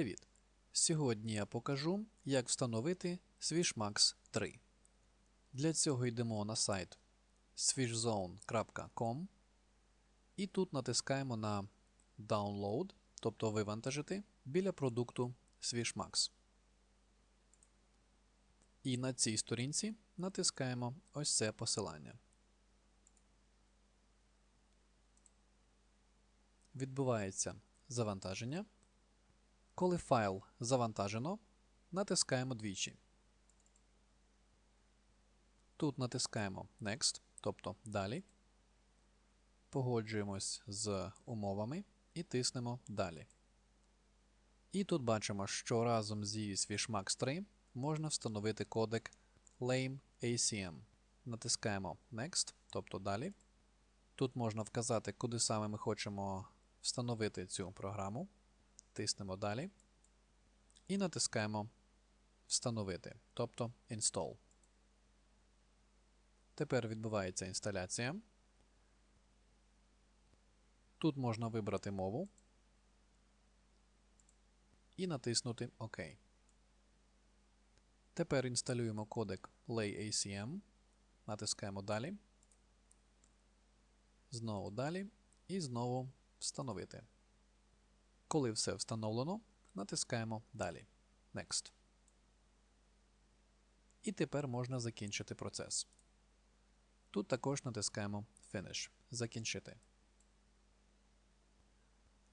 Привіт! Сьогодні я покажу, як встановити Swishmax 3. Для цього йдемо на сайт swishzone.com і тут натискаємо на Download, тобто вивантажити біля продукту Swishmax. І на цій сторінці натискаємо ось це посилання. Відбувається завантаження. Коли файл завантажено, натискаємо двічі. Тут натискаємо Next, тобто Далі. Погоджуємось з умовами і тиснемо Далі. І тут бачимо, що разом зі Swishmax 3 можна встановити кодек Lame ACM. Натискаємо Next, тобто Далі. Тут можна вказати, куди саме ми хочемо встановити цю програму. Тиснемо Далі. І натискаємо Встановити, тобто Install. Тепер відбувається інсталяція. Тут можна вибрати мову і натиснути ОК. Тепер інсталюємо кодек LayACM. Натискаємо Далі. Знову далі. І знову Встановити. Коли все встановлено, натискаємо Далі. Next. І тепер можна закінчити процес. Тут також натискаємо Finish. Закінчити.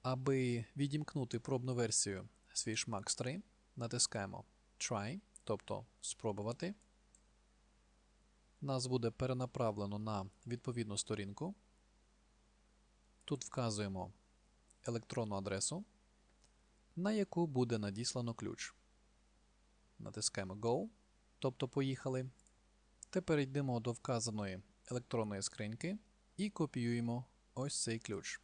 Аби відімкнути пробну версію Swishmax 3, натискаємо Try, тобто спробувати. Нас буде перенаправлено на відповідну сторінку. Тут вказуємо електронну адресу, на яку буде надіслано ключ. Натискаємо Go, тобто Поїхали. Тепер йдемо до вказаної електронної скриньки і копіюємо ось цей ключ.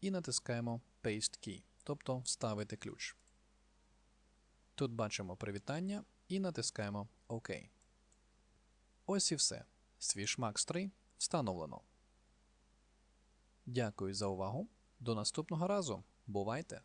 І натискаємо Paste Key, тобто Вставити ключ. Тут бачимо привітання і натискаємо ОК. Ось і все. Swishmax 3 встановлено. Дякую за увагу. До наступного разу. Бувайте!